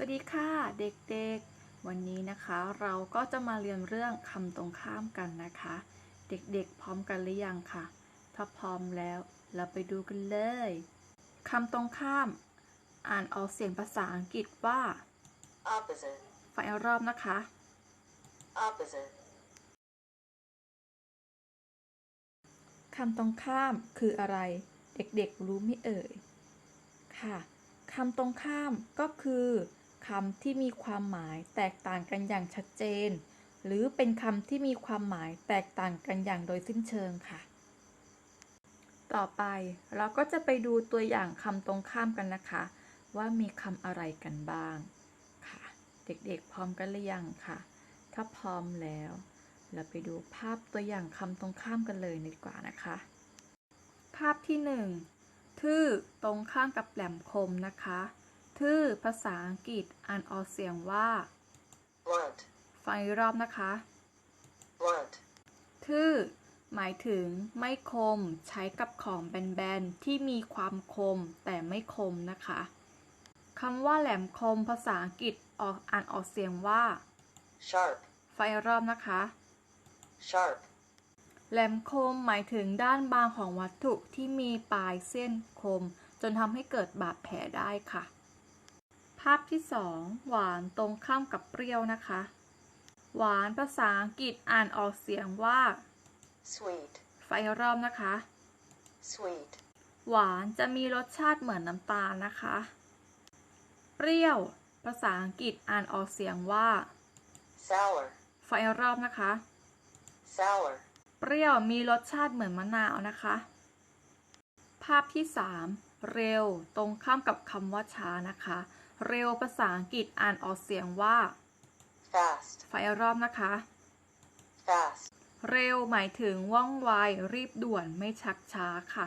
สวัสดีค่ะเด็กๆ วันนี้นะคะเราก็จะมาเรียนเรื่องคำตรงข้ามกันนะคะ เด็กๆ พร้อมกันหรือยังคะถ้าพร้อมแล้วเราไปดูกันเลยคำตรงข้าม อ่านออกเสียงภาษาอังกฤษว่า opposite, ฝ่ายรอบนะคะ opposite, คำตรงข้ามคืออะไร เด็กๆ รู้ไหมเอ่ย ค่ะคำตรงข้ามก็คือ คำที่มีความหมายแตกต่างกันอย่างชัดเจน หรือเป็นคำที่มีความหมายแตกต่างกันอย่างโดยสิ้นเชิงค่ะ ต่อไปเราก็จะไปดูตัวอย่างคำตรงข้ามกันนะคะ ว่ามีคำอะไรกันบ้างค่ะ เด็กๆพร้อมกันหรือยังค่ะ ถ้าพร้อมแล้ว เราไปดูภาพตัวอย่างคำตรงข้ามกันเลยดีกว่านะคะ ภาพที่หนึ่งทื่อตรงข้ามกับแหลมคมนะคะ ทื่อภาษาอังกฤษอ่านออกเสียงว่า blunt, ไฟรอบนะคะ blunt, ทื่อหมายถึงไม่คมใช้กับของแบนๆ ที่มีความคมแต่ไม่คมนะคะคำว่าแหลมคมภาษาอังกฤษออกอ่านออกเสียงว่า sharp, ไฟรอบนะคะ sharp, แหลมคมหมายถึงด้านบางของวัตถุที่มีปลายเส้นคม จนทำให้เกิดบาดแผลได้ค่ะภาพที่ 2 หวานตรงข้ามกับเปรี้ยวนะคะ หวานภาษาอังกฤษอ่านออกเสียงว่า sweet, ไฟรอบนะคะ sweet, หวานจะมีรสชาติเหมือนน้ำตาลนะคะ เปรี้ยว ภาษาอังกฤษอ่านออกเสียงว่า sour, ไฟรอบนะคะ sour, เปรี้ยวมีรสชาติเหมือนมะนาวนะคะ ภาพที่ 3 เร็วตรงข้ามกับคำว่าช้านะคะ เร็วภาษาอังกฤษอ่านออกเสียงว่า fast, ไฟรอบนะคะ fast, เร็วหมายถึงว่องไวรีบด่วนไม่ชักช้าค่ะ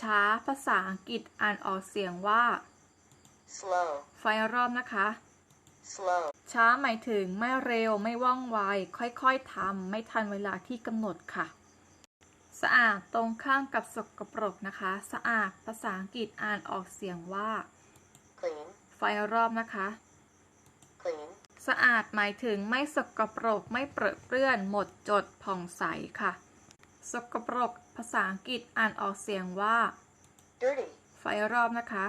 ช้าภาษาอังกฤษอ่านออกเสียงว่า slow, ไฟรอบนะคะ slow, ช้าหมายถึงไม่เร็วไม่ว่องไว ค่อยๆทำไม่ทันเวลาที่กำหนดค่ะ สะอาดตรงข้ามกับสกปรกนะคะ สะอาดภาษาอังกฤษอ่านออกเสียงว่า clean, ไฟรอบนะคะ clean, สะอาดหมายถึงไม่สกปรกไม่เปรอะเปื้อน หมดจดผ่องใสค่ะ สกปรก ภาษาอังกฤษอ่านออกเสียงว่า dirty, ไฟรอบนะคะ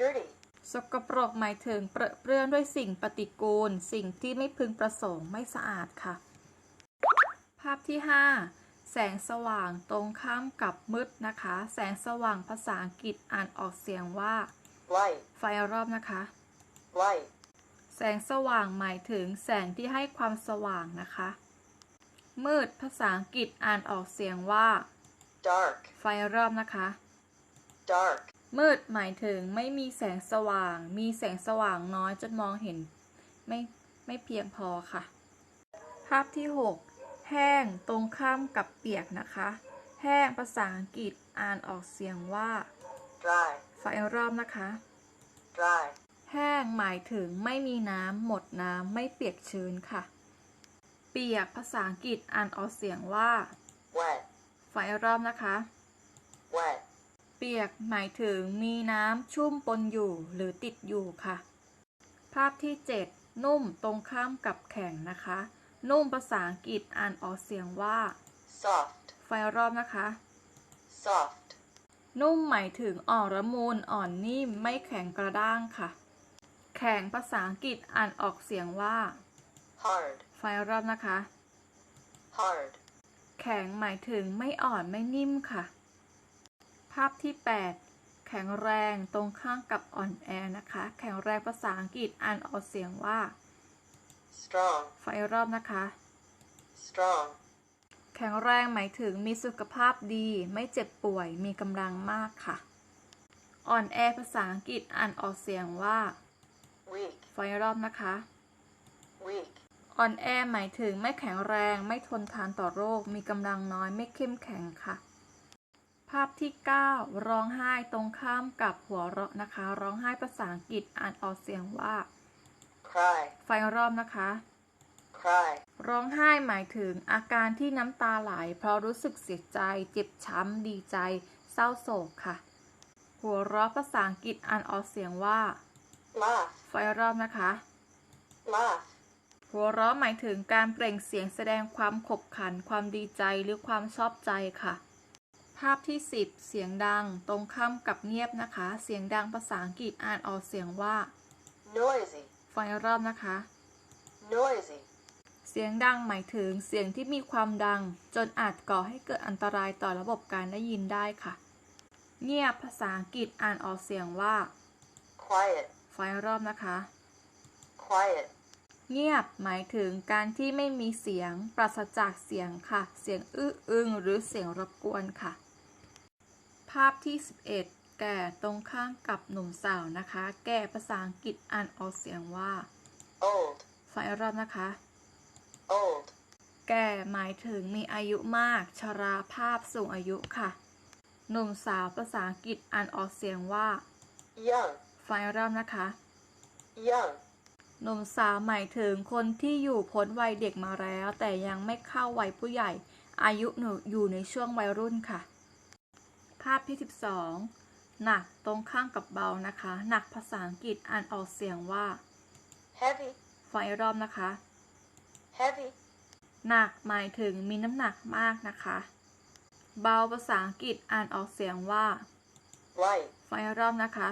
dirty, สกปรกหมายถึงเปรอะเปื้อนด้วยสิ่งปฏิกูล สิ่งที่ไม่พึงประสงค์ไม่สะอาดค่ะ ภาพที่ 5 แสงสว่างตรงข้ามกับมืดนะคะ แสงสว่างภาษาอังกฤษอ่านออกเสียงว่า light, ไฟรอบนะคะ light, แสงสว่างหมายถึงแสงที่ให้ความสว่างนะคะ มืดภาษาอังกฤษอ่านออกเสียงว่า dark, ไฟรอบนะคะ dark, มืดหมายถึงไม่มีแสงสว่าง มีแสงสว่างน้อยจนมองเห็น ไม่ไม่เพียงพอค่ะ ภาพที่ 6 แห้งตรงข้ามกับเปียกนะคะ แห้งภาษาอังกฤษอ่านออกเสียงว่า dry, ไฟรอบนะคะ dry, แห้งหมายถึงไม่มีน้ำหมดน้ำไม่เปียกชื้นค่ะ เปียกภาษาอังกฤษอ่านออกเสียงว่า wet, ไฟรอบนะคะ wet, เปียกหมายถึงมีน้ำชุ่มปนอยู่หรือติดอยู่ค่ะ ภาพที่ 7 นุ่มตรงข้ามกับแข็งนะคะ นุ่มภาษาอังกฤษอ่านออกเสียงว่า soft, ไฟรอบนะคะ soft, นุ่มหมายถึงอ่อนละมุนอ่อนนิ่มไม่แข็งกระด้างค่ะ แข็งภาษาอังกฤษอ่านออกเสียงว่า hard, ไฟรอบนะคะ hard, แข็งหมายถึงไม่อ่อนไม่นิ่มค่ะ ภาพที่ 8 แข็งแรงตรงข้ามกับอ่อนแอนะคะ แข็งแรงภาษาอังกฤษอ่านออกเสียงว่า strong, ไฟรอบนะคะ strong, แข็งแรงหมายถึงมีสุขภาพดี ไม่เจ็บป่วย มีกำลังมากค่ะ อ่อนแอภาษาอังกฤษอ่านออกเสียงว่า weak, ไฟรอบนะคะ weak, อ่อนแอหมายถึงไม่แข็งแรง ไม่ทนทานต่อโรค มีกำลังน้อย ไม่เข้มแข็งค่ะ ภาพที่ 9 ร้องไห้ตรงข้ามกับหัวเราะนะคะ ร้องไห้ภาษาอังกฤษอ่านออกเสียงว่า cry, ไฟรอบนะคะ cry, ร้องไห้หมายถึงอาการที่น้ำตาไหล เพราะรู้สึกเสียใจ เจ็บช้ำ ดีใจ เศร้าโศกค่ะ หัวเราะภาษาอังกฤษอ่านออกเสียงว่า laugh, ไฟรอบนะคะ laugh, หัวเราะหมายถึงการเปล่งเสียงแสดงความขบขัน ความดีใจหรือความชอบใจค่ะ ภาพที่ 10 เสียงดัง ตรงข้ามกับเงียบนะคะ เสียงดังภาษาอังกฤษอ่านออกเสียงว่า noisy, ไฟรอบนะคะ noisy, เสียงดังหมายถึงเสียงที่มีความดัง จนอาจก่อให้เกิดอันตรายต่อระบบการได้ยินได้ค่ะ เงียบภาษาอังกฤษอ่านออกเสียงว่า quiet, ไฟรอบนะคะ quiet, เงียบหมายถึงการที่ไม่มีเสียง ปราศจากเสียงค่ะ เสียงอื้ออึงหรือเสียงรบกวนค่ะ ภาพที่ 11 แก่ตรงข้างกับหนุ่มสาวนะคะ แก่ภาษาอังกฤษอ่านออกเสียงว่า old, ไฟรอบนะคะ old, แก่หมายถึงมีอายุมาก ชราภาพสูงอายุค่ะ หนุ่มสาวภาษาอังกฤษอ่านออกเสียงว่า young, ไฟรอบนะคะ young, หนุ่มสาวหมายถึงคนที่อยู่พ้นวัยเด็กมาแล้ว แต่ยังไม่เข้าวัยผู้ใหญ่ อายุหนูอยู่ในช่วงวัยรุ่นค่ะ ภาพที่ 12 หนักตรงข้างกับเบานะคะ หนักภาษาอังกฤษอ่านออกเสียงว่า heavy, ไฟรอบนะคะ heavy, หนักหมายถึงมีน้ำหนักมากนะคะ เบาภาษาอังกฤษอ่านออกเสียงว่า light, ไฟรอบนะคะ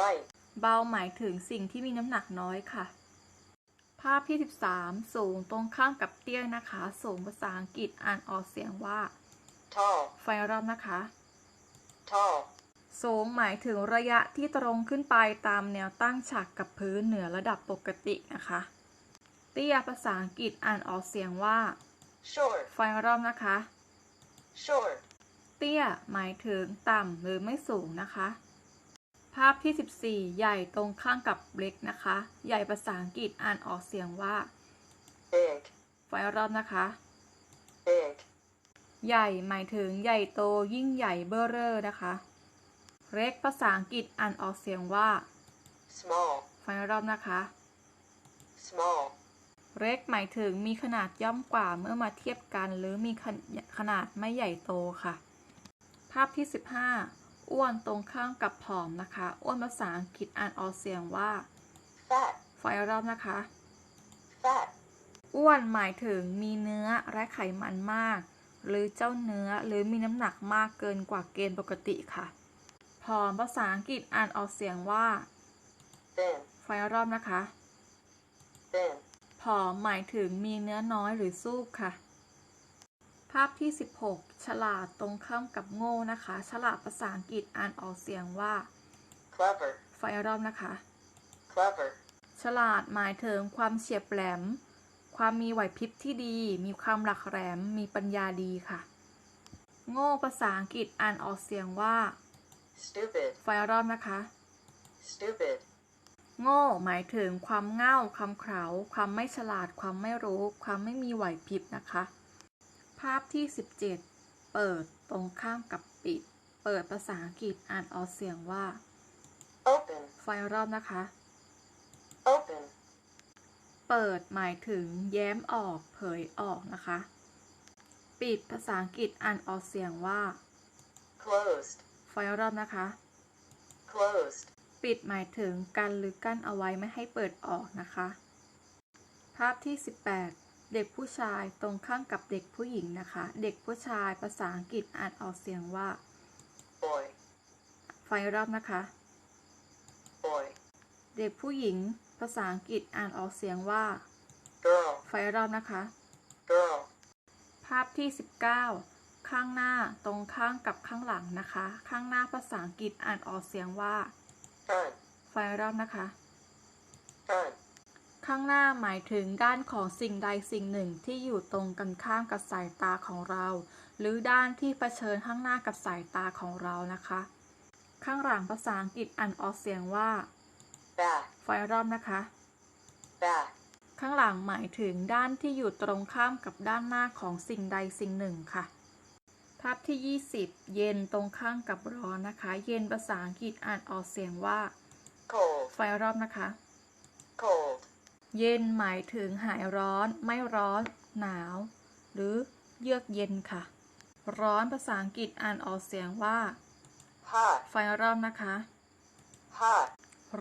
light, เบาหมายถึงสิ่งที่มีน้ำหนักน้อยค่ะ ภาพที่ 13 สูงตรงข้ามกับเตี้ยนะคะ สูงภาษาอังกฤษอ่านออกเสียงว่า tall, ไฟรอบนะคะ tall, สูงหมายถึงระยะที่ตรงขึ้นไปตามแนวตั้งฉากกับพื้นเหนือระดับปกตินะคะเตี้ยภาษาอังกฤษอ่านออกเสียงว่า short, ไฟรอบนะคะ short, เตี้ยหมายถึงต่ำหรือไม่สูงนะคะ ภาพที่ 14 ใหญ่ตรงข้างกับเล็กนะคะ ใหญ่ภาษาอังกฤษอ่านออกเสียงว่า big, ไฟรอบนะคะ big, ใหญ่หมายถึงใหญ่โตยิ่งใหญ่เบ้อเร่อนะคะ เล็กภาษาอังกฤษอ่านออกเสียงว่า small, ไฟรอบนะคะ small, เล็กหมายถึงมีขนาดย่อมกว่าเมื่อมาเทียบกัน หรือมีขนขนาดไม่ใหญ่โตค่ะ ภาพที่ 15 อ้วนตรงข้ามกับผอมนะคะ อ้วนภาษาอังกฤษอ่านออกเสียงว่า fat, ไฟรอบนะคะ fat, อ้วนหมายถึงมีเนื้อและไขมันมาก หรือเจ้าเนื้อหรือมีน้ำหนักมากเกินกว่าเกณฑ์ปกติค่ะ ผอมภาษาอังกฤษอ่านออกเสียงว่า thin, ไฟรอบนะคะ thin, ผ อมหมายถึงมีเนื้อน้อยหรือซูบค่ะ ภาพที่ 16 ฉลาดตรงข้ามกับโง่นะคะ ฉลาดภาษาอังกฤษอ่านออกเสียงว่า clever, ไฟรอบนะคะ clever, ฉลาดหมายถึงความเฉียบแหลม ความมีไหวพริบที่ดี มีความหลักแหลม มีปัญญาดีค่ะ โง่ภาษาอังกฤษอ่านออกเสียงว่า stupid, ไฟรอบนะคะ stupid, โง่หมายถึงความเง่าความเขลาความไม่ฉลาด ความไม่รู้ ความไม่มีไหวพริบนะคะ ภาพที่ 17 เปิดตรงข้ามกับปิด เปิดภาษาอังกฤษอ่านออกเสียงว่า open, ไฟรอบนะคะ open, เปิดหมายถึงแย้มออกเผยออกนะคะ ปิดภาษาอังกฤษอ่านออกเสียงว่า closed, ไฟรอบนะคะ closed, ปิดหมายถึงกันหรือกั้นเอาไว้ไม่ให้เปิดออกนะคะ ภาพที่ 18 เด็กผู้ชายตรงข้ามกับเด็กผู้หญิงนะคะ เด็กผู้ชายภาษาอังกฤษอ่านออกเสียงว่า boy, ไฟรอบนะคะ boy, เด็กผู้หญิงภาษาอังกฤษอ่านออกเสียงว่า girl, ไฟรอบนะคะ girl, ภาพที่ 19 ข้างหน้าตรงข้างกับข้างหลังนะคะ ข้างหน้าภาษาอังกฤษอ่านออกเสียงว่า front, ไฟรอบนะคะ front, ข้างหน้าหมายถึงด้านของสิ่งใดสิ่งหนึ่งที่อยู่ตรงกันข้ามกับสายตาของเรา หรือด้านที่เผชิญข้างหน้ากับสายตาของเรานะคะ ข้างหลังภาษาอังกฤษอ่านออกเสียงว่า back, ไฟรอบนะคะ back, ข้างหลังหมายถึงด้านที่อยู่ตรงข้ามกับด้านหน้าของสิ่งใดสิ่งหนึ่งค่ะ ภาพที่ 20 เย็นตรงข้ามกับร้อนนะคะ เย็นภาษาอังกฤษอ่านออกเสียงว่า cold, ไฟรอบนะคะ cold, เย็นหมายถึงหายร้อน ไม่ร้อน หนาว หรือเยือกเย็นค่ะ ร้อนภาษาอังกฤษอ่านออกเสียงว่า hot, ไฟรอบนะคะ hot,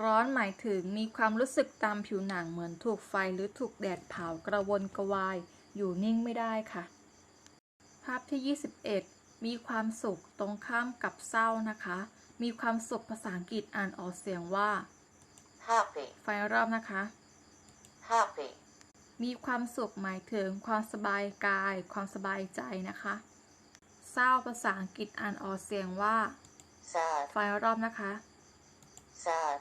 ร้อนหมายถึงมีความรู้สึกตามผิวหนังเหมือนถูกไฟหรือถูกแดดเผากระวนกระวาย อยู่นิ่งไม่ได้ค่ะ ภาพที่ 21 มีความสุขตรงข้ามกับเศร้านะคะ มีความสุขภาษาอังกฤษอ่านออกเสียงว่า happy, ไฟรอบนะคะ happy, มีความสุขหมายถึงความสบายกาย ความสบายใจนะคะ เศร้าภาษาอังกฤษอ่านออกเสียงว่า sad, ไฟรอบนะคะ sad,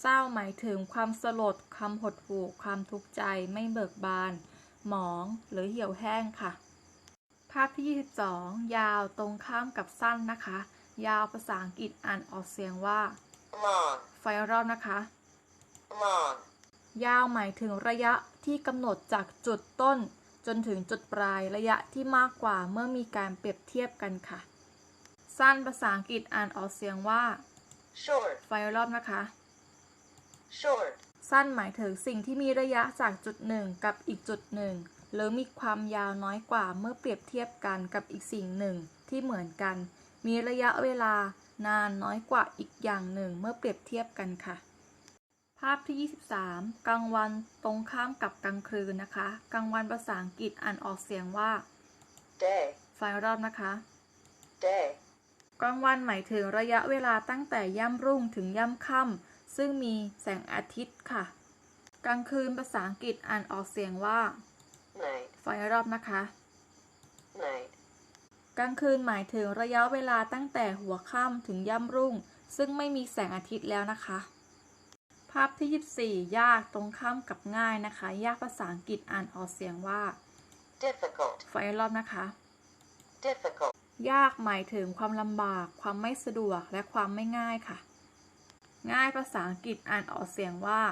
เศร้าหมายถึงความสลดความหดหู่ ความทุกข์ใจ ไม่เบิกบาน หมองหรือเหี่ยวแห้งค่ะ ภาพที่ 22 ยาวตรงข้ามกับสั้นนะคะ ยาวภาษาอังกฤษอ่านออกเสียงว่า long, ไฟรอบนะคะ long, ยาวหมายถึงระยะที่กำหนดจากจุดต้น จนถึงจุดปลายระยะที่มากกว่าเมื่อมีการเปรียบเทียบกันค่ะ สั้นภาษาอังกฤษอ่านออกเสียงว่า short, ไฟรอบนะคะ short, สั้นหมายถึงสิ่งที่มีระยะจากจุดหนึ่งกับอีกจุดหนึ่งหรือมีความยาวน้อยกว่าเมื่อเปรียบเทียบกันกับอีกสิ่งหนึ่งที่เหมือนกัน มีระยะเวลานานน้อยกว่าอีกอย่างหนึ่งเมื่อเปรียบเทียบกันค่ะ ภาพที่ 23 กลางวันตรงข้ามกับกลางคืนนะคะ กลางวันภาษาอังกฤษอ่านออกเสียงว่า day, ไฟรอบนะคะ day, กลางวันหมายถึงระยะเวลาตั้งแต่ย่ำรุ่งถึงย่ำค่ำซึ่งมีแสงอาทิตย์ค่ะ กลางคืนภาษาอังกฤษอ่านออกเสียงว่า night, ไฟรอบนะคะ night, กลางคืนหมายถึงระยะเวลาตั้งแต่หัวค่ำถึงย่ำรุ่ง ซึ่งไม่มีแสงอาทิตย์แล้วนะคะ ภาพที่ 24 ยากตรงข้ามกับง่ายนะคะ ยากภาษาอังกฤษอ่านออกเสียงว่า difficult, ไฟรอบนะคะ difficult, ยากหมายถึงความลำบาก ความไม่สะดวกและความไม่ง่ายค่ะ ง่ายภาษาอังกฤษอ่านออกเสียงว่า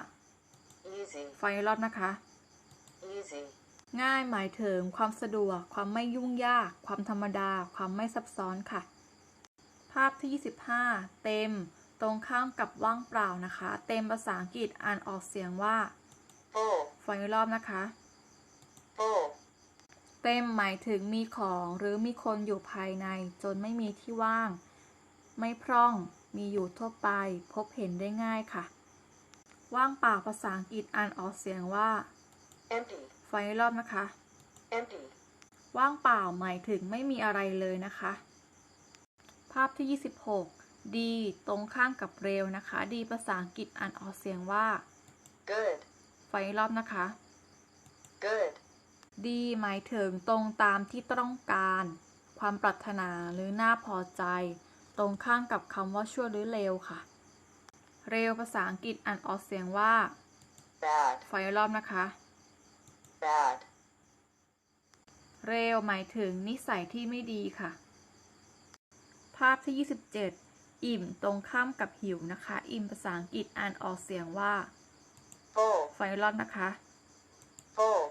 easy, ไฟรอบนะคะ easy, ง่ายหมายถึงความสะดวก ความไม่ยุ่งยาก ความธรรมดา ความไม่ซับซ้อนค่ะ ภาพที่ 25 เต็ม ตรงข้ามกับว่างเปล่านะคะ เต็มภาษาอังกฤษอ่านออกเสียงว่า full, ไฟรอบนะคะ full, เต็มหมายถึงมีของหรือมีคนอยู่ภายใน จนไม่มีที่ว่าง ไม่พร่อง มีอยู่ทั่วไป พบเห็นได้ง่ายค่ะ ว่างเปล่าภาษาอังกฤษอ่านออกเสียงว่า empty, ไฟรอบนะคะ empty, ว่างเปล่าหมายถึงไม่มีอะไรเลยนะคะ ภาพที่ 26ดีตรงข้ามกับเร็วนะคะดีภาษาอังกฤษอ่านออกเสียงว่า good, ไฟรอบนะคะ good, ดีหมายถึงตรงตามที่ต้องการ ความปรารถนาหรือน่าพอใจ ตรงข้ามกับคำว่าชั่วหรือเร็วค่ะ เร็วภาษาอังกฤษอ่านออกเสียงว่า bad, ไฟรอบนะคะ bad, เร็วหมายถึงนิสัยที่ไม่ดีค่ะ ภาพที่ 27 อิ่มตรงข้ามกับหิวนะคะ อิ่มภาษาอังกฤษอ่านออกเสียงว่า full, ไฟรอบนะคะ full,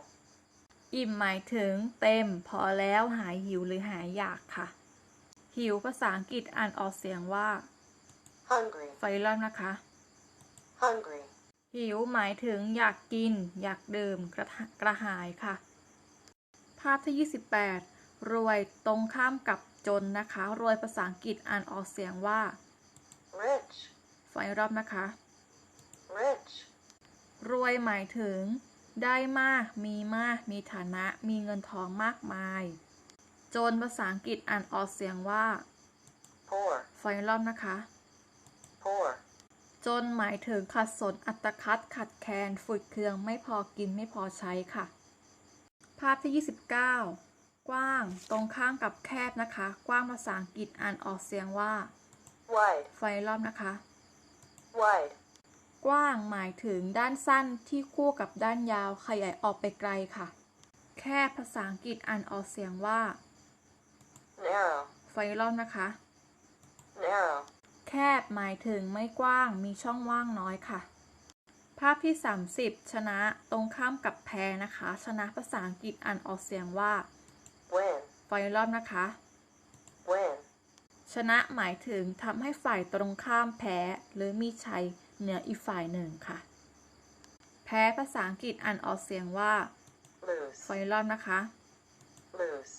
อิ่มหมายถึงเต็ม พอแล้วหายหิวหรือหายอยากค่ะ หิวภาษาอังกฤษอ่านออกเสียงว่า hungry, ไฟรอบนะคะ hungry, หิวหมายถึงอยากกิน อยากดื่มกระทะกระหายค่ะ ภาพที่ 28 รวยตรงข้ามกับจนนะคะ รวยภาษาอังกฤษอ่านออกเสียงว่า rich, ไฟรอบนะคะ rich, รวยหมายถึง ได้มาก มีมาก มีฐานะ มีเงินทองมากมาย จนภาษาอังกฤษอ่านออกเสียงว่า poor, ไฟรอบนะคะ poor, จนหมายถึงขัดสนอัตคัดขัดแคลนฝืดเคืองไม่พอกินไม่พอใช้ค่ะ ภาพที่ 29 กว้างตรงข้ามกับแคบนะคะ กว้างภาษาอังกฤษอ่านออกเสียงว่า wide, ไฟรอบนะคะ wide, กว้างหมายถึงด้านสั้นที่คู่กับด้านยาวขยายออกไปไกลค่ะ แคบภาษาอังกฤษอ่านออกเสียงว่า narrow, ไฟรอบนะคะ narrow, แคบหมายถึงไม่กว้างมีช่องว่างน้อยค่ะ ภาพที่ 30 ชนะตรงข้ามกับแพ้นะคะ ชนะภาษาอังกฤษอ่านออกเสียงว่า win, ไฟรอบนะคะ win, ชนะหมายถึงทำให้ฝ่ายตรงข้ามแพ้ หรือมีชัยเหนืออีกฝ่ายหนึ่งค่ะ แพ้ภาษาอังกฤษอ่านออกเสียงว่า lose, ไฟรอบนะคะ lose,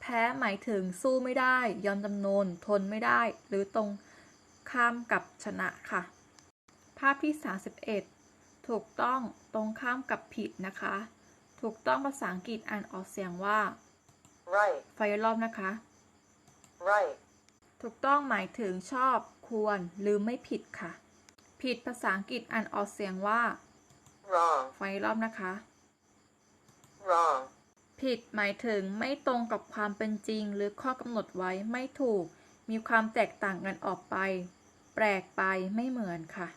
แพ้หมายถึงสู้ไม่ได้ ยอมจำนนทนไม่ได้ หรือตรง ข้ามกับชนะค่ะภภาพที่ 31 ถูกต้องตรงข้ามกับผิดนะคะ ถูกต้องภาษาอังกฤษอ่านออกเสียงว่า right, ไฟรอบนะคะ right, ถูกต้องหมายถึงชอบควรหรือไม่ผิดค่ะ ผิดภาษาอังกฤษอ่านออกเสียงว่า wrong, ไฟรอบนะคะ wrong, ผิดหมายถึงไม่ตรงกับความเป็นจริง หรือข้อกำหนดไว้ไม่ถูก มีความแตกต่างกันออกไป แปลกไปไม่เหมือนค่ะ